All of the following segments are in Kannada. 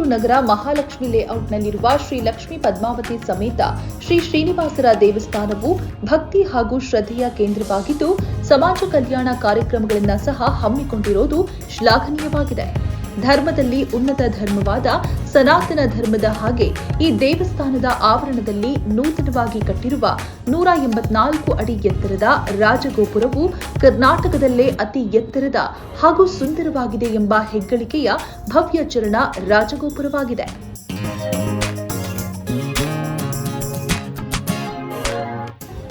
ಬೆಂಗಳೂರು ನಗರ ಮಹಾಲಕ್ಷ್ಮಿ ಲೇಔಟ್ನಲ್ಲಿರುವ ಶ್ರೀ ಲಕ್ಷ್ಮಿ ಪದ್ಮಾವತಿ ಸಮೇತ ಶ್ರೀ ಶ್ರೀನಿವಾಸರ ದೇವಸ್ಥಾನವು ಭಕ್ತಿ ಹಾಗೂ ಶ್ರದ್ಧೆಯ ಕೇಂದ್ರವಾಗಿದ್ದು, ಸಮಾಜ ಕಲ್ಯಾಣ ಕಾರ್ಯಕ್ರಮಗಳನ್ನು ಸಹ ಹಮ್ಮಿಕೊಂಡಿರುವುದು ಶ್ಲಾಘನೀಯವಾಗಿದೆ. ಧರ್ಮದಲ್ಲಿ ಉನ್ನತ ಧರ್ಮವಾದ ಸನಾತನ ಧರ್ಮದ ಹಾಗೆ ಈ ದೇವಸ್ಥಾನದ ಆವರಣದಲ್ಲಿ ನೂತನವಾಗಿ ಕಟ್ಟಿರುವ ನೂರ ಎಂಬತ್ನಾಲ್ಕು ಅಡಿ ಎತ್ತರದ ರಾಜಗೋಪುರವು ಕರ್ನಾಟಕದಲ್ಲೇ ಅತಿ ಎತ್ತರದ ಹಾಗೂ ಸುಂದರವಾಗಿದೆ ಎಂಬ ಹೆಗ್ಗಳಿಕೆಯ ಭವ್ಯ ಚರಣ ರಾಜಗೋಪುರವಾಗಿದೆ.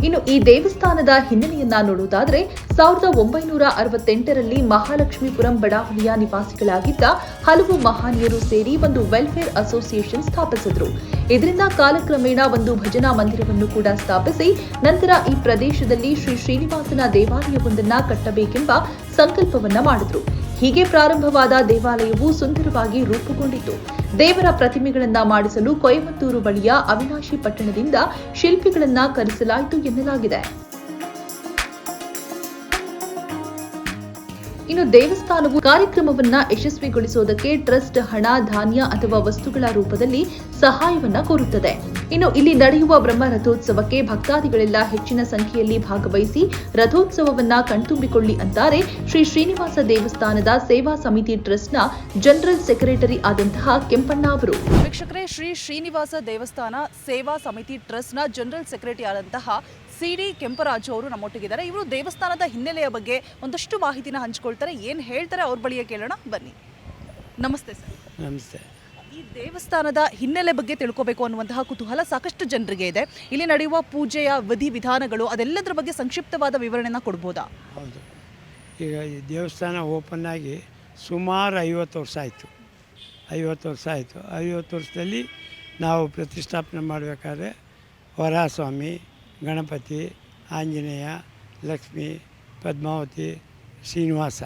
ಇನ್ನು ಈ ದೇವಸ್ಥಾನದ ಹಿನ್ನೆಲೆಯನ್ನ ನೋಡುವುದಾದ್ರೆ ಸಾವಿರದ ಒಂಬೈನೂರ ಅರವತ್ತೆಂಟರಲ್ಲಿ ಮಹಾಲಕ್ಷ್ಮೀಪುರಂ ಬಡಾವಣೆಯ ನಿವಾಸಿಗಳಾಗಿದ್ದ ಹಲವು ಮಹಾನೀಯರು ಸೇರಿ ಒಂದು ವೆಲ್ಫೇರ್ ಅಸೋಸಿಯೇಷನ್ ಸ್ಥಾಪಿಸಿದ್ರು. ಇದರಿಂದ ಕಾಲಕ್ರಮೇಣ ಒಂದು ಭಜನಾ ಮಂದಿರವನ್ನು ಕೂಡ ಸ್ಥಾಪಿಸಿ, ನಂತರ ಈ ಪ್ರದೇಶದಲ್ಲಿ ಶ್ರೀ ಶ್ರೀನಿವಾಸನ ದೇವಾಲಯವೊಂದನ್ನು ಕಟ್ಟಬೇಕೆಂಬ ಸಂಕಲ್ಪವನ್ನ ಮಾಡಿದ್ರು. ಹೀಗೆ ಪ್ರಾರಂಭವಾದ ದೇವಾಲಯವು ಸುಂದರವಾಗಿ ರೂಪುಗೊಂಡಿತು ದೇವರ ಪ್ರತಿಮೆಗಳನ್ನ ಮಾಡಿಸಲು ಕೊಯಮತ್ತೂರು ಬಳಿಯ ಅವಿನಾಶಿ ಪಟ್ಟಣದಿಂದ ಶಿಲ್ಪಿಗಳನ್ನ ಕರೆಸಲಾಯಿತು ಎನ್ನಲಾಗಿದೆ. ಇನ್ನು ದೇವಸ್ಥಾನವು ಕಾರ್ಯಕ್ರಮವನ್ನ ಯಶಸ್ವಿಗೊಳಿಸುವುದಕ್ಕೆ ಟ್ರಸ್ಟ್, ಹಣ, ಧಾನ್ಯ ಅಥವಾ ವಸ್ತುಗಳ ರೂಪದಲ್ಲಿ ಸಹಾಯವನ್ನ ಕೋರುತ್ತದೆ. ಇನ್ನು ಇಲ್ಲಿ ನಡೆಯುವ ಬ್ರಹ್ಮ ರಥೋತ್ಸವಕ್ಕೆ ಭಕ್ತಾದಿಗಳೆಲ್ಲ ಹೆಚ್ಚಿನ ಸಂಖ್ಯೆಯಲ್ಲಿ ಭಾಗವಹಿಸಿ ರಥೋತ್ಸವವನ್ನ ಕಣ್ತುಂಬಿಕೊಳ್ಳಿ ಅಂತಾರೆ ಶ್ರೀ ಶ್ರೀನಿವಾಸ ದೇವಸ್ಥಾನದ ಸೇವಾ ಸಮಿತಿ ಟ್ರಸ್ಟ್ನ ಜನರಲ್ ಸೆಕ್ರೆಟರಿ ಆದಂತಹ ಕೆಂಪಣ್ಣ ಅವರು. ವೀಕ್ಷಕರೇ, ಶ್ರೀ ಶ್ರೀನಿವಾಸ ದೇವಸ್ಥಾನ ಸೇವಾ ಸಮಿತಿ ಟ್ರಸ್ಟ್ನ ಜನರಲ್ ಸೆಕ್ರೆಟರಿ ಆದಂತಹ ಸಿ ಡಿ ಕೆಂಪರಾಜು ಅವರು ನಮ್ಮೊಟ್ಟಿಗಿದ್ದಾರೆ. ಇವರು ದೇವಸ್ಥಾನದ ಹಿನ್ನೆಲೆಯ ಬಗ್ಗೆ ಒಂದಷ್ಟು ಮಾಹಿತಿನ ಹಂಚ್ಕೊಳ್ತಾರೆ. ಏನು ಹೇಳ್ತಾರೆ ಅವ್ರ ಬಳಿಯ ಕೇಳೋಣ. ಬನ್ನಿ. ನಮಸ್ತೆ ಸರ್. ನಮಸ್ತೆ. ಈ ದೇವಸ್ಥಾನದ ಹಿನ್ನೆಲೆ ಬಗ್ಗೆ ತಿಳ್ಕೋಬೇಕು ಅನ್ನುವಂತಹ ಕುತೂಹಲ ಸಾಕಷ್ಟು ಜನರಿಗೆ ಇದೆ. ಇಲ್ಲಿ ನಡೆಯುವ ಪೂಜೆಯ ವಿಧಿ ವಿಧಾನಗಳು ಅದೆಲ್ಲದರ ಬಗ್ಗೆ ಸಂಕ್ಷಿಪ್ತವಾದ ವಿವರಣೆನ ಕೊಡ್ಬೋದಾ? ಹೌದು. ಈಗ ಈ ದೇವಸ್ಥಾನ ಓಪನ್ ಆಗಿ ಸುಮಾರು ಐವತ್ತು ವರ್ಷ ಆಯಿತು. ಐವತ್ತು ವರ್ಷ ಆಯಿತು. ಐವತ್ತು ವರ್ಷದಲ್ಲಿ ನಾವು ಪ್ರತಿಷ್ಠಾಪನೆ ಮಾಡಬೇಕಾದ್ರೆ ವರಸ್ವಾಮಿ ಗಣಪತಿ, ಆಂಜನೇಯ, ಲಕ್ಷ್ಮಿ, ಪದ್ಮಾವತಿ, ಶ್ರೀನಿವಾಸ.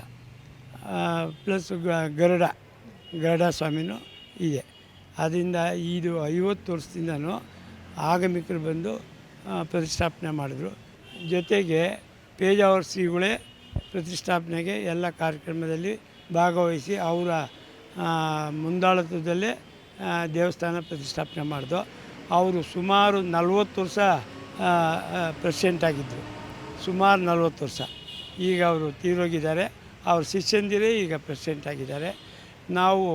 ಪ್ಲಸ್ ಗರುಡ ಗರುಡ ಸ್ವಾಮಿನೂ ಇದೆ. ಅದರಿಂದ ಇದು ಐವತ್ತು ವರ್ಷದಿಂದನೂ ಆಗಮಿಕರು ಬಂದು ಪ್ರತಿಷ್ಠಾಪನೆ ಮಾಡಿದ್ರು. ಜೊತೆಗೆ ಪೇಜಾವರ್ ಶ್ರೀಗಳೇ ಪ್ರತಿಷ್ಠಾಪನೆಗೆ ಎಲ್ಲ ಕಾರ್ಯಕ್ರಮದಲ್ಲಿ ಭಾಗವಹಿಸಿ ಅವರ ಮುಂದಾಳತ್ವದಲ್ಲೇ ದೇವಸ್ಥಾನ ಪ್ರತಿಷ್ಠಾಪನೆ ಮಾಡಿದ್ರು ಅವರು ಸುಮಾರು ನಲ್ವತ್ತು ವರ್ಷ ಪ್ರೆಸಿಡೆಂಟ್ ಆಗಿದ್ದರು ಸುಮಾರು ನಲವತ್ತು ವರ್ಷ. ಈಗ ಅವರು ತೀರೋಗಿದ್ದಾರೆ. ಅವ್ರ ಶಿಷ್ಯಂದಿರೇ ಈಗ ಪ್ರೆಸಿಡೆಂಟ್ ಆಗಿದ್ದಾರೆ. ನಾವು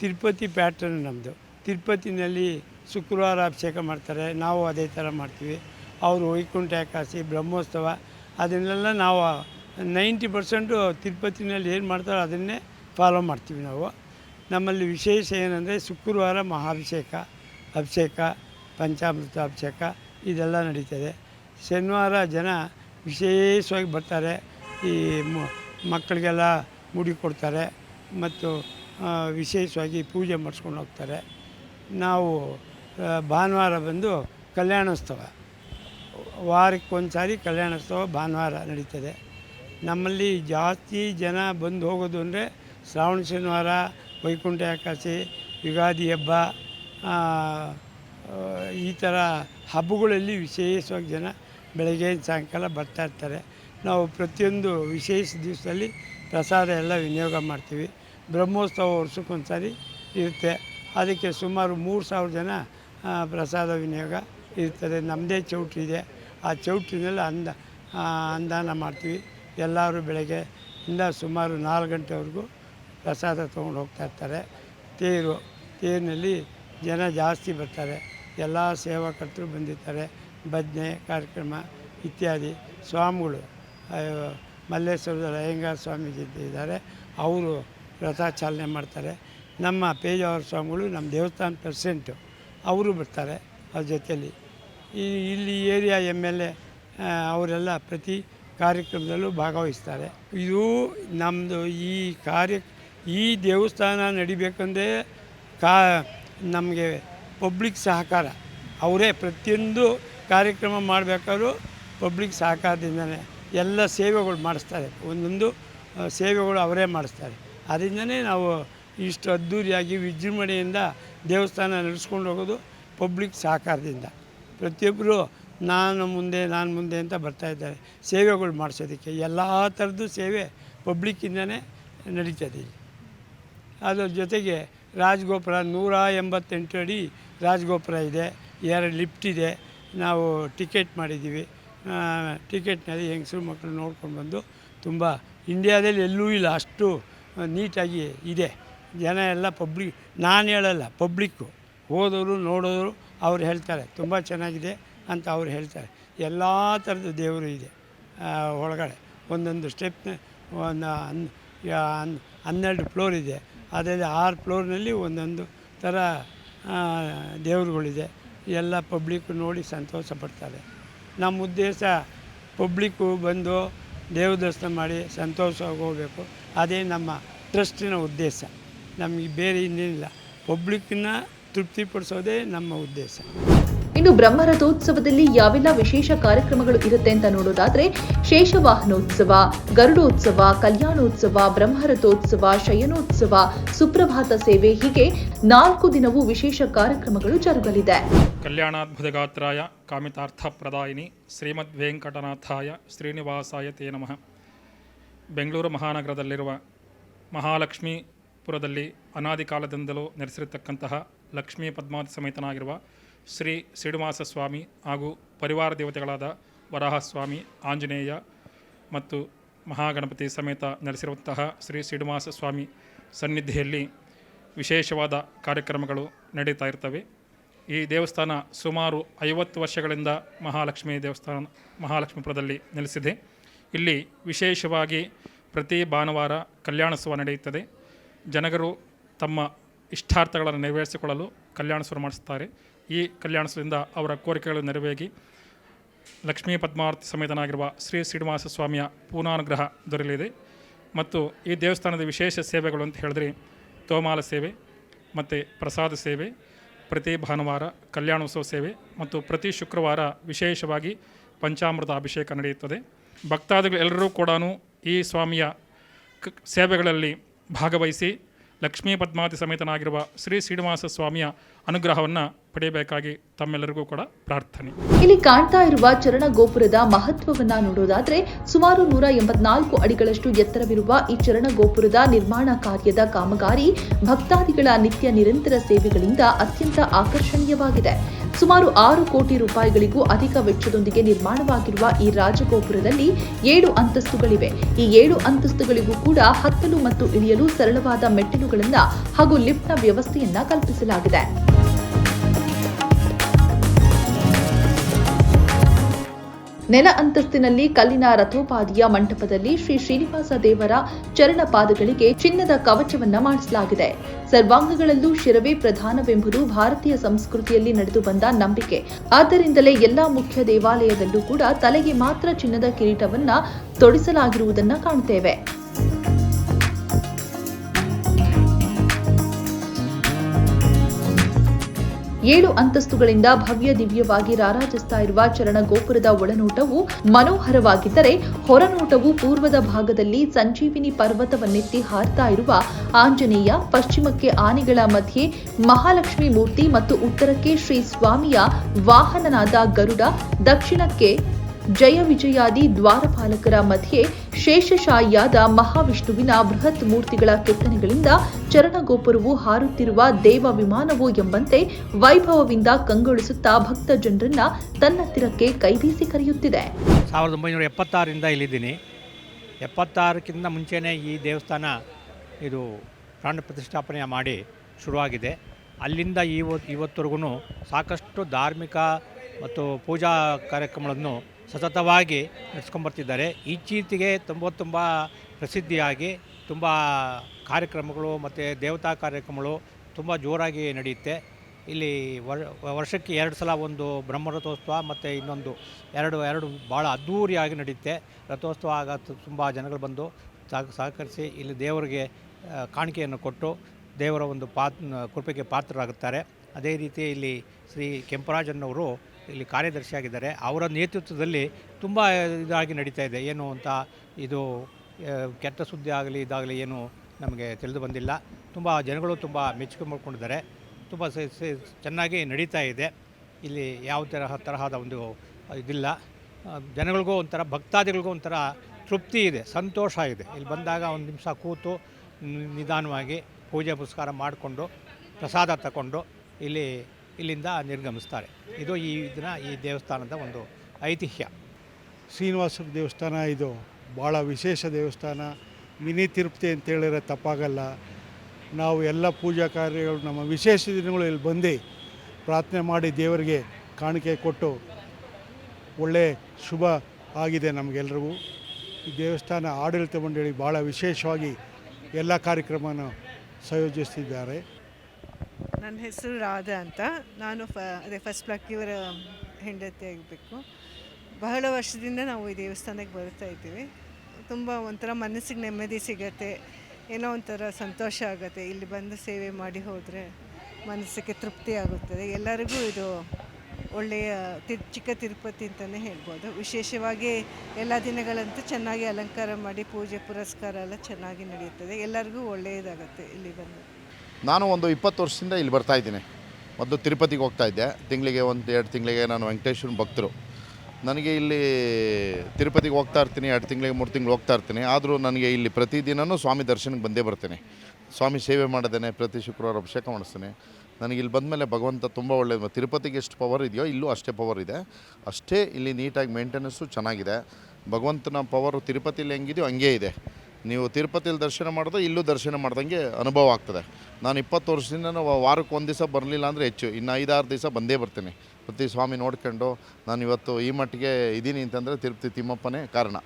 ತಿರುಪತಿ ಪ್ಯಾಟ್ರನ್ ನಮ್ಮದು ತಿರುಪತಿನಲ್ಲಿ ಶುಕ್ರವಾರ ಅಭಿಷೇಕ ಮಾಡ್ತಾರೆ. ನಾವು ಅದೇ ಥರ ಮಾಡ್ತೀವಿ. ಅವರು ವೈಕುಂಠ ಏಕಾಸಿ ಬ್ರಹ್ಮೋತ್ಸವ, ಅದನ್ನೆಲ್ಲ ನಾವು ನೈಂಟಿ ಪರ್ಸೆಂಟು ತಿರುಪತಿನಲ್ಲಿ ಏನು ಮಾಡ್ತಾರೋ ಅದನ್ನೇ ಫಾಲೋ ಮಾಡ್ತೀವಿ ನಾವು. ನಮ್ಮಲ್ಲಿ ವಿಶೇಷ ಏನಂದರೆ ಶುಕ್ರವಾರ ಮಹಾಭಿಷೇಕ, ಅಭಿಷೇಕ, ಪಂಚಾಮೃತ ಅಭಿಷೇಕ ಇದೆಲ್ಲ ನಡೀತದೆ. ಶನಿವಾರ ಜನ ವಿಶೇಷವಾಗಿ ಬರ್ತಾರೆ. ಈ ಮಕ್ಕಳಿಗೆಲ್ಲ ಮುಡಿ ಕೊಡ್ತಾರೆ ಮತ್ತು ವಿಶೇಷವಾಗಿ ಪೂಜೆ ಮಾಡಿಸ್ಕೊಂಡು ಹೋಗ್ತಾರೆ. ನಾವು ಭಾನುವಾರ ಬಂದು ಕಲ್ಯಾಣೋತ್ಸವ. ವಾರಕ್ಕೊಂದು ಸಾರಿ ಕಲ್ಯಾಣೋತ್ಸವ ಭಾನುವಾರ ನಡೀತದೆ. ನಮ್ಮಲ್ಲಿ ಜಾಸ್ತಿ ಜನ ಬಂದು ಹೋಗೋದು ಅಂದರೆ ಶ್ರಾವಣ ಶನಿವಾರ, ವೈಕುಂಠ ಏಕಾದಶಿ, ಯುಗಾದಿ ಹಬ್ಬ ಈ ಥರ ಹಬ್ಬಗಳಲ್ಲಿ ವಿಶೇಷವಾಗಿ ಜನ ಬೆಳಗ್ಗೆ ಸಾಯಂಕಾಲ ಬರ್ತಾಯಿರ್ತಾರೆ ನಾವು ಪ್ರತಿಯೊಂದು ವಿಶೇಷ ದಿವಸದಲ್ಲಿ ಪ್ರಸಾದ ಎಲ್ಲ ವಿನಿಯೋಗ ಮಾಡ್ತೀವಿ. ಬ್ರಹ್ಮೋತ್ಸವ ವರ್ಷಕ್ಕೊಂದು ಸಾರಿ ಇರುತ್ತೆ. ಅದಕ್ಕೆ ಸುಮಾರು ಮೂರು ಸಾವಿರ ಜನ ಪ್ರಸಾದ ವಿನಿಯೋಗ ಇರ್ತದೆ. ನಮ್ಮದೇ ಚೌಟ್ರಿ ಇದೆ. ಆ ಚೌಟ್ರಿನಲ್ಲಿ ಅಂದ ಅಂದಾನ ಮಾಡ್ತೀವಿ. ಎಲ್ಲರೂ ಬೆಳಗ್ಗೆ ಇಂದ ಸುಮಾರು ನಾಲ್ಕು ಗಂಟೆವರೆಗೂ ಪ್ರಸಾದ ತೊಗೊಂಡು ಹೋಗ್ತಾ ಇರ್ತಾರೆ. ತೇರು, ತೇರಿನಲ್ಲಿ ಜನ ಜಾಸ್ತಿ ಬರ್ತಾರೆ. ಎಲ್ಲ ಸೇವಾಕರ್ತರು ಬಂದಿರ್ತಾರೆ. ಭಜನೆ, ಕಾರ್ಯಕ್ರಮ ಇತ್ಯಾದಿ. ಸ್ವಾಮಿಗಳು ಮಲ್ಲೇಶ್ವರದ ಅಯ್ಯಂಗಾರ ಸ್ವಾಮೀಜಿ ಇದ್ದಾರೆ. ಅವರು ರಥಾಚಾಲನೆ ಮಾಡ್ತಾರೆ. ನಮ್ಮ ಪೇಜಾವರ ಸ್ವಾಮಿಗಳು ನಮ್ಮ ದೇವಸ್ಥಾನ ಪ್ರೆಸಿಡೆಂಟು. ಅವರು ಬರ್ತಾರೆ ಅವ್ರ ಜೊತೆಯಲ್ಲಿ. ಈ, ಇಲ್ಲಿ ಏರಿಯಾ ಎಂ ಎಲ್ ಎ ಅವರೆಲ್ಲ ಪ್ರತಿ ಕಾರ್ಯಕ್ರಮದಲ್ಲೂ ಭಾಗವಹಿಸ್ತಾರೆ. ಇದು ನಮ್ಮದು ಈ ಕಾರ್ಯ, ಈ ದೇವಸ್ಥಾನ ನಡಿಬೇಕಂದ್ರೆ ಕಾ ನಮಗೆ ಪಬ್ಲಿಕ್ ಸಹಕಾರ. ಅವರೇ ಪ್ರತಿಯೊಂದು ಕಾರ್ಯಕ್ರಮ ಮಾಡಬೇಕಾದ್ರೂ ಪಬ್ಲಿಕ್ ಸಹಕಾರದಿಂದಲೇ ಎಲ್ಲ ಸೇವೆಗಳು ಮಾಡಿಸ್ತಾರೆ. ಒಂದೊಂದು ಸೇವೆಗಳು ಅವರೇ ಮಾಡಿಸ್ತಾರೆ. ಅದರಿಂದನೇ ನಾವು ಇಷ್ಟು ಅದ್ಧೂರಿಯಾಗಿ ವಿಜೃಂಭಣೆಯಿಂದ ದೇವಸ್ಥಾನ ನಡೆಸ್ಕೊಂಡು ಹೋಗೋದು ಪಬ್ಲಿಕ್ ಸಹಕಾರದಿಂದ. ಪ್ರತಿಯೊಬ್ಬರು ನಾನು ಮುಂದೆ ನಾನು ಮುಂದೆ ಅಂತ ಬರ್ತಾ ಇದ್ದಾರೆ. ಸೇವೆಗಳು ಮಾಡಿಸೋದಕ್ಕೆ ಎಲ್ಲ ಥರದ್ದು ಸೇವೆ ಪಬ್ಲಿಕ್ಕಿಂದನೇ ನಡೀತದೆ ಅದರ ಜೊತೆಗೆ ರಾಜಗೋಪುರ ನೂರ ಎಂಬತ್ತೆಂಟು ಅಡಿ ರಾಜಗೋಪುರ ಇದೆ. ಎರಡು ಲಿಫ್ಟ್ ಇದೆ. ನಾವು ಟಿಕೆಟ್ ಮಾಡಿದ್ದೀವಿ. ಟಿಕೆಟ್ನಲ್ಲಿ ಹೆಂಗಸರು, ಮಕ್ಕಳು ನೋಡ್ಕೊಂಡು ಬಂದು ತುಂಬ ಇಂಡಿಯಾದಲ್ಲಿ ಎಲ್ಲೂ ಇಲ್ಲ. ಅಷ್ಟು ನೀಟಾಗಿ ಇದೆ. ಜನ ಎಲ್ಲ ಪಬ್ಲಿಕ್, ನಾನು ಹೇಳಲ್ಲ ಪಬ್ಲಿಕ್ಕು ಓದೋರು, ನೋಡೋರು ಅವ್ರು ಹೇಳ್ತಾರೆ, ತುಂಬ ಚೆನ್ನಾಗಿದೆ ಅಂತ ಅವ್ರು ಹೇಳ್ತಾರೆ. ಎಲ್ಲ ಥರದ ದೇವರು ಇದೆ ಒಳಗಡೆ. ಒಂದೊಂದು ಸ್ಟೆಪ್ನ, ಒಂದು ಹನ್ ಹನ್- ಹನ್ನೆರಡು ಫ್ಲೋರ್ ಇದೆ. ಅದರಲ್ಲಿ ಆರು ಫ್ಲೋರ್ನಲ್ಲಿ ಒಂದೊಂದು ಥರ ದೇವ್ರುಗಳಿದೆ. ಎಲ್ಲ ಪಬ್ಲಿಕ್ಕು ನೋಡಿ ಸಂತೋಷ ಪಡ್ತಾರೆ. ನಮ್ಮ ಉದ್ದೇಶ ಪಬ್ಲಿಕ್ಕು ಬಂದು ದೇವ್ರ ದರ್ಶನ ಮಾಡಿ ಸಂತೋಷವಾಗಿ ಹೋಗಬೇಕು. ಅದೇ ನಮ್ಮ ಟ್ರಸ್ಟಿನ ಉದ್ದೇಶ. ನಮಗೆ ಬೇರೆ ಇನ್ನೇನಿಲ್ಲ. ಪಬ್ಲಿಕ್ಕನ್ನ ತೃಪ್ತಿಪಡಿಸೋದೇ ನಮ್ಮ ಉದ್ದೇಶ. ಇನ್ನು ಬ್ರಹ್ಮರಥೋತ್ಸವದಲ್ಲಿ ಯಾವೆಲ್ಲ ವಿಶೇಷ ಕಾರ್ಯಕ್ರಮಗಳು ಇರುತ್ತೆ ಅಂತ ನೋಡೋದಾದ್ರೆ ಶೇಷವಾಹನೋತ್ಸವ, ಗರುಡೋತ್ಸವ, ಕಲ್ಯಾಣೋತ್ಸವ, ಬ್ರಹ್ಮರಥೋತ್ಸವ, ಶಯನೋತ್ಸವ, ಸುಪ್ರಭಾತ ಸೇವೆ ಹೀಗೆ ನಾಲ್ಕು ದಿನವೂ ವಿಶೇಷ ಕಾರ್ಯಕ್ರಮಗಳು ಜರುಗಲಿದೆ. ಕಾಮಿತಾರ್ಥ ಪ್ರದಾಯಿನಿ ಶ್ರೀಮದ್ ವೆಂಕಟನಾಥಾಯ ಶ್ರೀನಿವಾಸಾಯ ತೇ ನಮಃ. ಬೆಂಗಳೂರು ಮಹಾನಗರದಲ್ಲಿರುವ ಮಹಾಲಕ್ಷ್ಮೀಪುರದಲ್ಲಿ ಅನಾದಿ ಕಾಲದಿಂದಲೂ ನೆಲೆಸಿರತಕ್ಕಂತಹ ಲಕ್ಷ್ಮೀ ಪದ್ಮಾವತಿ ಸಮೇತನಾಗಿರುವ ಶ್ರೀ ಶ್ರೀನಿವಾಸ ಸ್ವಾಮಿ ಹಾಗೂ ಪರಿವಾರ ದೇವತೆಗಳಾದ ವರಾಹಸ್ವಾಮಿ, ಆಂಜನೇಯ ಮತ್ತು ಮಹಾಗಣಪತಿ ಸಮೇತ ನೆಲೆಸಿರುವಂತಹ ಶ್ರೀ ಶ್ರೀನಿವಾಸ ಸ್ವಾಮಿ ಸನ್ನಿಧಿಯಲ್ಲಿ ವಿಶೇಷವಾದ ಕಾರ್ಯಕ್ರಮಗಳು ನಡೀತಾ ಇರ್ತವೆ. ಈ ದೇವಸ್ಥಾನ ಸುಮಾರು ಐವತ್ತು ವರ್ಷಗಳಿಂದ ಮಹಾಲಕ್ಷ್ಮಿ ದೇವಸ್ಥಾನ, ಮಹಾಲಕ್ಷ್ಮೀಪುರದಲ್ಲಿ ನೆಲೆಸಿದೆ. ಇಲ್ಲಿ ವಿಶೇಷವಾಗಿ ಪ್ರತಿ ಭಾನುವಾರ ಕಲ್ಯಾಣೋತ್ಸವ ನಡೆಯುತ್ತದೆ. ಜನಗರು ತಮ್ಮ ಇಷ್ಟಾರ್ಥಗಳನ್ನು ನೆರವೇರಿಸಿಕೊಳ್ಳಲು ಕಲ್ಯಾಣೋತ್ಸವ ಮಾಡಿಸುತ್ತಾರೆ ಈ ಕಲ್ಯಾಣಸದಿಂದ ಅವರ ಕೋರಿಕೆಗಳು ನೆರವೇಗಿ ಲಕ್ಷ್ಮೀ ಪದ್ಮಾವತಿ ಸಮೇತನಾಗಿರುವ ಶ್ರೀ ಶ್ರೀನಿವಾಸ ಸ್ವಾಮಿಯ ಪೂರ್ಣಾನುಗ್ರಹ ದೊರೆಯಲಿದೆ. ಮತ್ತು ಈ ದೇವಸ್ಥಾನದ ವಿಶೇಷ ಸೇವೆಗಳು ಅಂತ ಹೇಳಿದ್ರೆ ತೋಮಾಲ ಸೇವೆ, ಮತ್ತು ಪ್ರಸಾದ ಸೇವೆ, ಪ್ರತಿ ಭಾನುವಾರ ಕಲ್ಯಾಣೋತ್ಸವ ಸೇವೆ, ಮತ್ತು ಪ್ರತಿ ಶುಕ್ರವಾರ ವಿಶೇಷವಾಗಿ ಪಂಚಾಮೃತ ಅಭಿಷೇಕ ನಡೆಯುತ್ತದೆ. ಭಕ್ತಾದಿಗಳು ಎಲ್ಲರೂ ಕೂಡ ಈ ಸ್ವಾಮಿಯ ಸೇವೆಗಳಲ್ಲಿ ಭಾಗವಹಿಸಿ ಲಕ್ಷ್ಮೀ ಪದ್ಮಾವತಿ ಸಮೇತನಾಗಿರುವ ಶ್ರೀ ಶ್ರೀನಿವಾಸ ಸ್ವಾಮಿಯ ಅನುಗ್ರಹವನ್ನು ಪಡೆಯಬೇಕಾಗಿ ತಮ್ಮೆಲ್ಲರಿಗೂ ಕೂಡ ಪ್ರಾರ್ಥನೆ. ಇಲ್ಲಿ ಕಾಣ್ತಾ ಇರುವ ಚರಣ ಗೋಪುರದ ಮಹತ್ವವನ್ನ ನೋಡೋದಾದ್ರೆ ಸುಮಾರು ನೂರ ಎಂಬತ್ನಾಲ್ಕು ಅಡಿಗಳಷ್ಟು ಎತ್ತರವಿರುವ ಈ ಚರಣ ಗೋಪುರದ ನಿರ್ಮಾಣ ಕಾರ್ಯದ ಕಾಮಗಾರಿ ಭಕ್ತಾದಿಗಳ ನಿತ್ಯ ನಿರಂತರ ಸೇವೆಗಳಿಂದ ಅತ್ಯಂತ ಆಕರ್ಷಣೀಯವಾಗಿದೆ. ಸುಮಾರು ಆರು ಕೋಟಿ ರೂಪಾಯಿಗಳಿಗೂ ಅಧಿಕ ವೆಚ್ಚದೊಂದಿಗೆ ನಿರ್ಮಾಣವಾಗಿರುವ ಈ ರಾಜಗೋಪುರದಲ್ಲಿ ಏಳು ಅಂತಸ್ತುಗಳಿವೆ. ಈ ಏಳು ಅಂತಸ್ತುಗಳಿಗೂ ಕೂಡ ಹತ್ತಲು ಮತ್ತು ಇಳಿಯಲು ಸರಳವಾದ ಮೆಟ್ಟಿಲುಗಳನ್ನ ಹಾಗೂ ಲಿಫ್ಟ್ನ ವ್ಯವಸ್ಥೆಯನ್ನ ಕಲ್ಪಿಸಲಾಗಿದೆ. ನೆಲ ಅಂತಸ್ತಿನಲ್ಲಿ ಕಲ್ಲಿನ ರಥೋಪಾದಿಯ ಮಂಟಪದಲ್ಲಿ ಶ್ರೀ ಶ್ರೀನಿವಾಸ ದೇವರ ಚರಣ ಪಾದಗಳಿಗೆ ಚಿನ್ನದ ಕವಚವನ್ನ ಮಾಡಿಸಲಾಗಿದೆ. ಸರ್ವಾಂಗಗಳಲ್ಲೂ ಶಿರವೇ ಪ್ರಧಾನವೆಂಬುದು ಭಾರತೀಯ ಸಂಸ್ಕೃತಿಯಲ್ಲಿ ನಡೆದು ಬಂದ ನಂಬಿಕೆ. ಆದ್ದರಿಂದಲೇ ಎಲ್ಲಾ ಮುಖ್ಯ ದೇವಾಲಯದಲ್ಲೂ ಕೂಡ ತಲೆಗೆ ಮಾತ್ರ ಚಿನ್ನದ ಕಿರೀಟವನ್ನ ತೊಡಿಸಲಾಗಿರುವುದನ್ನ ಕಾಣುತ್ತೇವೆ ಏಳು ಅಂತಸ್ತುಗಳಿಂದ ಭವ್ಯ ದಿವ್ಯವಾಗಿ ರಾರಾಜಿಸ್ತಾ ಇರುವ ಚರಣ ಗೋಪುರದ ಒಳನೋಟವು ಮನೋಹರವಾಗಿದ್ದರೆ ಹೊರನೋಟವು ಪೂರ್ವದ ಭಾಗದಲ್ಲಿ ಸಂಜೀವಿನಿ ಪರ್ವತವನ್ನೆತ್ತಿ ಹಾರ್ತಾ ಇರುವ ಆಂಜನೇಯ, ಪಶ್ಚಿಮಕ್ಕೆ ಆನೆಗಳ ಮಧ್ಯೆ ಮಹಾಲಕ್ಷ್ಮಿ ಮೂರ್ತಿ ಮತ್ತು ಉತ್ತರಕ್ಕೆ ಶ್ರೀ ಸ್ವಾಮಿಯ ವಾಹನನಾದ ಗರುಡ, ದಕ್ಷಿಣಕ್ಕೆ ಜಯ ವಿಜಯಾದಿ ದ್ವಾರಪಾಲಕರ ಮಧ್ಯೆ ಶೇಷಶಾಯಿಯಾದ ಮಹಾವಿಷ್ಣುವಿನ ಬೃಹತ್ ಮೂರ್ತಿಗಳ ಕೆತ್ತನೆಗಳಿಂದ ಚರಣಗೋಪುರವು ಹಾರುತ್ತಿರುವ ದೇವ ವಿಮಾನವು ಎಂಬಂತೆ ವೈಭವದಿಂದ ಕಂಗೊಳಿಸುತ್ತಾ ಭಕ್ತ ಜನರನ್ನ ತನ್ನತ್ತಿರಕ್ಕೆ ಕೈಬೀಸಿ ಕರೆಯುತ್ತಿದೆ. ಸಾವಿರದ ಒಂಬೈನೂರ ಎಪ್ಪತ್ತಾರರಿಂದ ಇಲ್ಲಿದ್ದೀನಿ. ಎಪ್ಪತ್ತಾರಕ್ಕಿಂತ ಮುಂಚೆನೇ ಈ ದೇವಸ್ಥಾನ ಇದು ಪ್ರಾಣ ಪ್ರತಿಷ್ಠಾಪನೆ ಮಾಡಿ ಶುರುವಾಗಿದೆ. ಅಲ್ಲಿಂದ ಇವತ್ತು ಇವತ್ತರೆಗೂ ಸಾಕಷ್ಟು ಧಾರ್ಮಿಕ ಮತ್ತು ಪೂಜಾ ಕಾರ್ಯಕ್ರಮಗಳನ್ನು ಸತತವಾಗಿ ನಡೆಸ್ಕೊಂಬರ್ತಿದ್ದಾರೆ ಇತ್ತೀಚೆಗೆ ತುಂಬ ತುಂಬ ಪ್ರಸಿದ್ಧಿಯಾಗಿ ತುಂಬ ಕಾರ್ಯಕ್ರಮಗಳು ಮತ್ತು ದೇವತಾ ಕಾರ್ಯಕ್ರಮಗಳು ತುಂಬ ಜೋರಾಗಿ ನಡೆಯುತ್ತೆ. ಇಲ್ಲಿ ವರ್- ವರ್ಷಕ್ಕೆ ಎರಡು ಸಲ ಒಂದು ಬ್ರಹ್ಮರಥೋತ್ಸವ ಮತ್ತು ಇನ್ನೊಂದು ಎರಡು ಎರಡು ಭಾಳ ಅದ್ಧೂರಿಯಾಗಿ ನಡೆಯುತ್ತೆ. ರಥೋತ್ಸವ ಆಗ ತುಂಬ ಜನಗಳು ಬಂದು ಸಹ ಸಹಕರಿಸಿ ಇಲ್ಲಿ ದೇವರಿಗೆ ಕಾಣಿಕೆಯನ್ನು ಕೊಟ್ಟು ದೇವರ ಒಂದು ಪಾತ್ ಕೃಪೆಗೆ ಪಾತ್ರರಾಗುತ್ತಾರೆ. ಅದೇ ರೀತಿ ಇಲ್ಲಿ ಶ್ರೀ ಕೆಂಪರಾಜನ್ನವರು ಇಲ್ಲಿ ಕಾರ್ಯದರ್ಶಿಯಾಗಿದ್ದಾರೆ. ಅವರ ನೇತೃತ್ವದಲ್ಲಿ ತುಂಬ ಇದಾಗಿ ನಡೀತಾ ಇದೆ. ಏನು ಅಂತ ಇದು ಕೆಟ್ಟ ಸುದ್ದಿ ಆಗಲಿ, ಇದಾಗಲಿ ಏನು ನಮಗೆ ತಿಳಿದು ಬಂದಿಲ್ಲ. ತುಂಬ ಜನಗಳು ತುಂಬ ಮೆಚ್ಚುಗೆ ಮಾಡ್ಕೊಂಡಿದ್ದಾರೆ. ತುಂಬ ಚೆನ್ನಾಗಿ ನಡೀತಾ ಇದೆ. ಇಲ್ಲಿ ಯಾವ ತರಹ, ತರಹದ ಒಂದು ಇದಿಲ್ಲ. ಜನಗಳಿಗೂ ಒಂಥರ, ಭಕ್ತಾದಿಗಳಿಗೂ ಒಂಥರ ತೃಪ್ತಿ ಇದೆ, ಸಂತೋಷ ಇದೆ. ಇಲ್ಲಿ ಬಂದಾಗ ಒಂದು ನಿಮಿಷ ಕೂತು ನಿಧಾನವಾಗಿ ಪೂಜೆ ಪುರಸ್ಕಾರ ಮಾಡಿಕೊಂಡು, ಪ್ರಸಾದ ತಗೊಂಡು ಇಲ್ಲಿ ಇಲ್ಲಿಂದ ನಿರ್ಗಮಿಸ್ತಾರೆ. ಇದು ಈ ದಿನ ಈ ದೇವಸ್ಥಾನದ ಒಂದು ಐತಿಹ್ಯ. ಶ್ರೀನಿವಾಸ ದೇವಸ್ಥಾನ ಇದು ಭಾಳ ವಿಶೇಷ ದೇವಸ್ಥಾನ. ಮಿನಿ ತಿರುಪತಿ ಅಂತ ಹೇಳಿದ್ರೆ ತಪ್ಪಾಗಲ್ಲ. ನಾವು ಎಲ್ಲ ಪೂಜಾ ಕಾರ್ಯಗಳು ನಮ್ಮ ವಿಶೇಷ ದಿನಗಳು ಇಲ್ಲಿ ಬಂದು ಪ್ರಾರ್ಥನೆ ಮಾಡಿ ದೇವರಿಗೆ ಕಾಣಿಕೆ ಕೊಟ್ಟು ಒಳ್ಳೆ ಶುಭ ಆಗಿದೆ ನಮಗೆಲ್ರಿಗೂ. ಈ ದೇವಸ್ಥಾನ ಆಡಳಿತ ಮಂಡಳಿ ಭಾಳ ವಿಶೇಷವಾಗಿ ಎಲ್ಲ ಕಾರ್ಯಕ್ರಮವನ್ನು ಸಂಯೋಜಿಸ್ತಿದ್ದಾರೆ. ನನ್ನ ಹೆಸರು ರಾಧಾ ಅಂತ. ನಾನು ಫ, ಅದೇ ಫಸ್ಟ್ ಬ್ಲಾಕ್ ಇವರ ಹೆಂಡತಿ ಆಗಬೇಕು. ಬಹಳ ವರ್ಷದಿಂದ ನಾವು ಈ ದೇವಸ್ಥಾನಕ್ಕೆ ಬರ್ತಾ ಇದ್ದೀವಿ. ತುಂಬ ಒಂಥರ ಮನಸ್ಸಿಗೆ ನೆಮ್ಮದಿ ಸಿಗತ್ತೆ. ಏನೋ ಒಂಥರ ಸಂತೋಷ ಆಗುತ್ತೆ. ಇಲ್ಲಿ ಬಂದು ಸೇವೆ ಮಾಡಿ ಹೋದರೆ ಮನಸ್ಸಿಗೆ ತೃಪ್ತಿ ಆಗುತ್ತದೆ. ಎಲ್ಲರಿಗೂ ಇದು ಒಳ್ಳೆಯ ತಿ, ಚಿಕ್ಕ ತಿರುಪತಿ ಅಂತಲೇ ಹೇಳ್ಬೋದು. ವಿಶೇಷವಾಗಿ ಎಲ್ಲ ದಿನಗಳಂತೂ ಚೆನ್ನಾಗಿ ಅಲಂಕಾರ ಮಾಡಿ ಪೂಜೆ ಪುರಸ್ಕಾರ ಎಲ್ಲ ಚೆನ್ನಾಗಿ ನಡೆಯುತ್ತದೆ. ಎಲ್ಲರಿಗೂ ಒಳ್ಳೆಯದಾಗುತ್ತೆ ಇಲ್ಲಿ ಬಂದು. ನಾನು ಒಂದು ಇಪ್ಪತ್ತು ವರ್ಷದಿಂದ ಇಲ್ಲಿ ಬರ್ತಾ ಇದ್ದೀನಿ. ಮೊದಲು ತಿರುಪತಿಗೆ ಹೋಗ್ತಾ ಇದ್ದೆ. ತಿಂಗಳಿಗೆ ಒಂದು ಎರಡು ತಿಂಗಳಿಗೆ ನಾನು ವೆಂಕಟೇಶ್ವರನ ಭಕ್ತರು. ನನಗೆ ಇಲ್ಲಿ ತಿರುಪತಿಗೆ ಹೋಗ್ತಾ ಇರ್ತೀನಿ, ಎರಡು ತಿಂಗಳಿಗೆ ಮೂರು ತಿಂಗಳು ಹೋಗ್ತಾ ಇರ್ತೀನಿ. ಆದರೂ ನನಗೆ ಇಲ್ಲಿ ಪ್ರತಿದಿನವೂ ಸ್ವಾಮಿ ದರ್ಶನಕ್ಕೆ ಬಂದೇ ಬರ್ತೀನಿ. ಸ್ವಾಮಿ ಸೇವೆ ಮಾಡದೇನೆ, ಪ್ರತಿ ಶುಕ್ರವಾರ ಅಭಿಷೇಕ ಮಾಡಿಸ್ತೀನಿ. ನನಗೆ ಇಲ್ಲಿ ಬಂದಮೇಲೆ ಭಗವಂತ ತುಂಬ ಒಳ್ಳೆಯದು ತಿರುಪತಿಗೆ ಎಷ್ಟು ಪವರ್ ಇದೆಯೋ ಇಲ್ಲೂ ಅಷ್ಟೇ ಪವರ್ ಇದೆ. ಅಷ್ಟೇ ಇಲ್ಲಿ ನೀಟಾಗಿ ಮೇಂಟೆನೆನ್ಸು ಚೆನ್ನಾಗಿದೆ. ಭಗವಂತನ ಪವರು ತಿರುಪತಿಲಿ ಹೆಂಗಿದೆಯೋ ಹಂಗೇ ಇದೆ. ನೀವು ತಿರುಪತಿಲಿ ದರ್ಶನ ಮಾಡಿದ್ರೆ ಇಲ್ಲೂ ದರ್ಶನ ಮಾಡ್ದಂಗೆ ಅನುಭವ ಆಗ್ತದೆ. ನಾನು ಇಪ್ಪತ್ತು ವರ್ಷದಿಂದ ವಾರಕ್ಕೆ ಒಂದು ದಿವಸ ಬರಲಿಲ್ಲ ಅಂದರೆ ಹೆಚ್ಚು. ಇನ್ನು ಐದಾರು ದಿವಸ ಬಂದೇ ಬರ್ತೀನಿ. ಪ್ರತಿ ಸ್ವಾಮಿ ನೋಡ್ಕೊಂಡು ನಾನು ಇವತ್ತು ಈ ಮಟ್ಟಿಗೆ ಇದ್ದೀನಿ ಅಂತಂದರೆ ತಿರುಪತಿ ತಿಮ್ಮಪ್ಪನೇ ಕಾರಣ.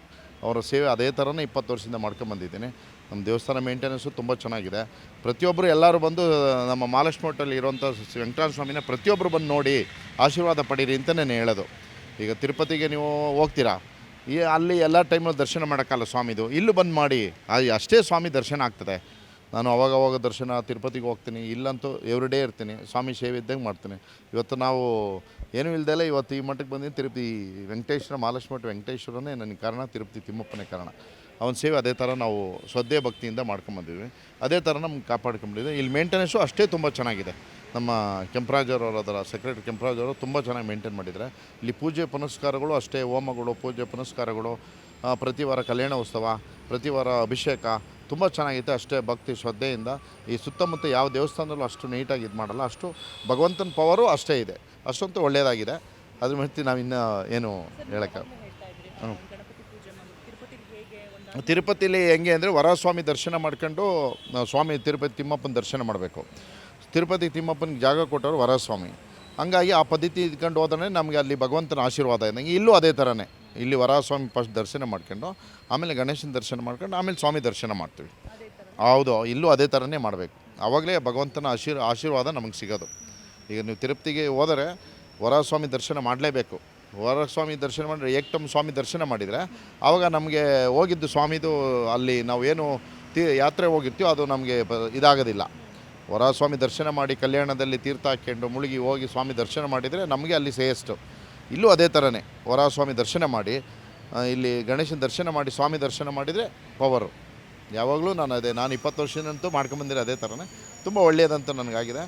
ಅವರ ಸೇವೆ ಅದೇ ಥರನೇ ಇಪ್ಪತ್ತು ವರ್ಷದಿಂದ ಮಾಡ್ಕೊಂಬಂದಿದ್ದೀನಿ ನಮ್ಮ ದೇವಸ್ಥಾನ ಮೇಂಟೆನೆನ್ಸು ತುಂಬ ಚೆನ್ನಾಗಿದೆ. ಪ್ರತಿಯೊಬ್ಬರು ಎಲ್ಲರೂ ಬಂದು, ನಮ್ಮ ಮಹಾಲಕ್ಷ್ಮಿ ಹೋಟೆಲ್ ಇರುವಂಥ ವೆಂಕಟೇಶ್ವರ ಸ್ವಾಮಿನ ಪ್ರತಿಯೊಬ್ಬರು ಬಂದು ನೋಡಿ ಆಶೀರ್ವಾದ ಪಡೀರಿ ನಾನು ಹೇಳೋದು. ಈಗ ತಿರುಪತಿಗೆ ನೀವು ಹೋಗ್ತೀರಾ? ಈ ಅಲ್ಲಿ ಎಲ್ಲ ಟೈಮಲ್ಲಿ ದರ್ಶನ ಮಾಡೋಕ್ಕಲ್ಲ ಸ್ವಾಮಿದು. ಇಲ್ಲೂ ಬಂದು ಮಾಡಿ ಅಷ್ಟೇ ಸ್ವಾಮಿ ದರ್ಶನ ಆಗ್ತದೆ. ನಾನು ಅವಾಗ ಅವಾಗ ದರ್ಶನ ತಿರುಪತಿಗೆ ಹೋಗ್ತೀನಿ, ಇಲ್ಲಂತೂ ಎವ್ರಿ ಡೇ ಇರ್ತೀನಿ, ಸ್ವಾಮಿ ಸೇವೆ ಇದ್ದಂಗೆ ಮಾಡ್ತೀನಿ. ಇವತ್ತು ನಾವು ಏನೂ ಇಲ್ಲದೆಲ್ಲ ಇವತ್ತು ಈ ಮಟ್ಟಕ್ಕೆ ಬಂದಿದ್ದು ತಿರುಪತಿ ವೆಂಕಟೇಶ್ವರ ಮಹಾಲಕ್ಷ್ಮಠ ವೆಂಕಟೇಶ್ವರನೇ ನನಗೆ ಕಾರಣ, ತಿರುಪತಿ ತಿಮ್ಮಪ್ಪನೇ ಕಾರಣ. ಅವನ ಸೇವೆ ಅದೇ ಥರ ನಾವು ಶ್ರದ್ಧೆ ಭಕ್ತಿಯಿಂದ ಮಾಡ್ಕೊಂಬಂದಿದ್ವಿ. ಅದೇ ಥರ ನಮ್ಗೆ ಕಾಪಾಡ್ಕೊಂಬಿಟ್ಟಿದ್ವಿ ಇಲ್ಲಿ ಮೇಂಟೆನೆನ್ಸು ಅಷ್ಟೇ ತುಂಬ ಚೆನ್ನಾಗಿದೆ. ನಮ್ಮ ಕೆಂಪರಾಜ್ ಅವರು ಅದರ ಸೆಕ್ರೆಟರಿ ಕೆಂಪರಾಜ್ ಅವರು ತುಂಬ ಚೆನ್ನಾಗಿ ಮೇಂಟೈನ್ ಮಾಡಿದ್ದಾರೆ. ಇಲ್ಲಿ ಪೂಜೆ ಪುನಸ್ಕಾರಗಳು ಅಷ್ಟೇ, ಹೋಮಗಳು, ಪೂಜೆ ಪುನಸ್ಕಾರಗಳು ಪ್ರತಿ ವಾರ ಕಲ್ಯಾಣ ಉತ್ಸವ, ಪ್ರತಿ ವಾರ ಅಭಿಷೇಕ ತುಂಬ ಚೆನ್ನಾಗಿದೆ ಅಷ್ಟೇ ಭಕ್ತಿ ಶ್ರದ್ಧೆಯಿಂದ. ಈ ಸುತ್ತಮುತ್ತ ಯಾವ ದೇವಸ್ಥಾನದಲ್ಲೂ ಅಷ್ಟು ನೀಟಾಗಿ ಇದು ಮಾಡಲ್ಲ, ಅಷ್ಟು ಭಗವಂತನ ಪವರು ಅಷ್ಟೇ ಇದೆ. ಅಷ್ಟಂತೂ ಒಳ್ಳೆಯದಾಗಿದೆ ಅದ್ರ ಮತ್ತೆ ನಾವು ಇನ್ನೂ ಏನು ಹೇಳೋಕ್ಕೆ ಹ್ಞೂ ತಿರುಪತಿಲಿ ಹೆಂಗೆ ಅಂದರೆ ವರಸ್ವಾಮಿ ದರ್ಶನ ಮಾಡ್ಕೊಂಡು ಸ್ವಾಮಿ ತಿರುಪತಿ ತಿಮ್ಮಪ್ಪನ ದರ್ಶನ ಮಾಡಬೇಕು. ತಿರುಪತಿ ತಿಮ್ಮಪ್ಪನಿಗೆ ಜಾಗ ಕೊಟ್ಟವರು ವರಸ್ವಾಮಿ. ಹಂಗಾಗಿ ಆ ಪದ್ಧತಿ ಇದ್ಕೊಂಡು ಹೋದ್ರೆ ನಮಗೆ ಅಲ್ಲಿ ಭಗವಂತನ ಆಶೀರ್ವಾದ ಇದ್ದಂಗೆ ಇಲ್ಲೂ ಅದೇ ಥರನೇ. ಇಲ್ಲಿ ವರಸ್ವಾಮಿ ಫಸ್ಟ್ ದರ್ಶನ ಮಾಡ್ಕೊಂಡು, ಆಮೇಲೆ ಗಣೇಶನ ದರ್ಶನ ಮಾಡ್ಕೊಂಡು, ಆಮೇಲೆ ಸ್ವಾಮಿ ದರ್ಶನ ಮಾಡ್ತೀವಿ. ಹೌದು, ಇಲ್ಲೂ ಅದೇ ಥರನೇ ಮಾಡಬೇಕು. ಆವಾಗಲೇ ಭಗವಂತನ ಆಶೀರ್, ಆಶೀರ್ವಾದ ನಮಗೆ ಸಿಗೋದು. ಈಗ ನೀವು ತಿರುಪತಿಗೆ ಹೋದರೆ ವರಸ್ವಾಮಿ ದರ್ಶನ ಮಾಡಲೇಬೇಕು. ವರಸ್ವಾಮಿ ದರ್ಶನ ಮಾಡಿದ್ರೆ ಏಕ್ಟಮ್ ಸ್ವಾಮಿ ದರ್ಶನ ಮಾಡಿದರೆ ಆವಾಗ ನಮಗೆ ಹೋಗಿದ್ದು ಸ್ವಾಮಿದು ಅಲ್ಲಿ ನಾವು ಏನು ತೀ, ಯಾತ್ರೆ ಹೋಗಿರ್ತೀವೋ ಅದು ನಮಗೆ ಇದಾಗೋದಿಲ್ಲ. ವರಸ್ವಾಮಿ ದರ್ಶನ ಮಾಡಿ ಕಲ್ಯಾಣದಲ್ಲಿ ತೀರ್ಥ ಹಾಕ್ಕೊಂಡು ಮುಳುಗಿ ಹೋಗಿ ಸ್ವಾಮಿ ದರ್ಶನ ಮಾಡಿದರೆ ನಮಗೆ ಅಲ್ಲಿ ಶ್ರೇಯಸ್ಸು ಇಲ್ಲೂ ಅದೇ ಥರನೇ ವರಸ್ವಾಮಿ ದರ್ಶನ ಮಾಡಿ ಇಲ್ಲಿ ಗಣೇಶನ ದರ್ಶನ ಮಾಡಿ, ಸ್ವಾಮಿ ದರ್ಶನ ಮಾಡಿದರೆ ಪವರು. ಯಾವಾಗಲೂ ನಾನು ಅದೇ, ನಾನು ಇಪ್ಪತ್ತು ವರ್ಷದಂತೂ ಮಾಡ್ಕೊಂಬಂದಿರೋ ಅದೇ ಥರನೇ ತುಂಬ ಒಳ್ಳೆಯದಂತ ನನಗಾಗಿದೆ.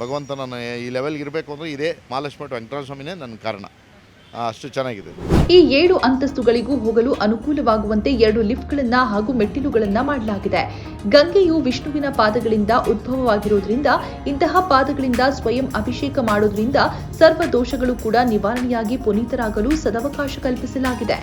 ಭಗವಂತ ನಾನು ಈ ಲೆವೆಲ್ಗೆ ಇರಬೇಕು ಅಂದರೆ ಇದೇ ಮಹಾಲಕ್ಷ್ಮಠ ವೆಂಕಟರಾಜ ಸ್ವಾಮಿನೇ ನನ್ನ ಕಾರಣ. ಅಷ್ಟು ಚೆನ್ನಾಗಿದೆ. ಈ ಏಳು ಅಂತಸ್ತುಗಳಿಗೂ ಹೋಗಲು ಅನುಕೂಲವಾಗುವಂತೆ ಎರಡು ಲಿಫ್ಟ್ಗಳನ್ನ ಹಾಗೂ ಮೆಟ್ಟಿಲುಗಳನ್ನ ಮಾಡಲಾಗಿದೆ. ಗಂಗೆಯು ವಿಷ್ಣುವಿನ ಪಾದಗಳಿಂದ ಉದ್ಭವವಾಗಿರುವುದರಿಂದ ಇಂತಹ ಪಾದಗಳಿಂದ ಸ್ವಯಂ ಅಭಿಷೇಕ ಮಾಡೋದ್ರಿಂದ ಸರ್ವ ದೋಷಗಳು ಕೂಡ ನಿವಾರಣೆಯಾಗಿ ಪುನೀತರಾಗಲು ಸದವಕಾಶ ಕಲ್ಪಿಸಲಾಗಿದೆ.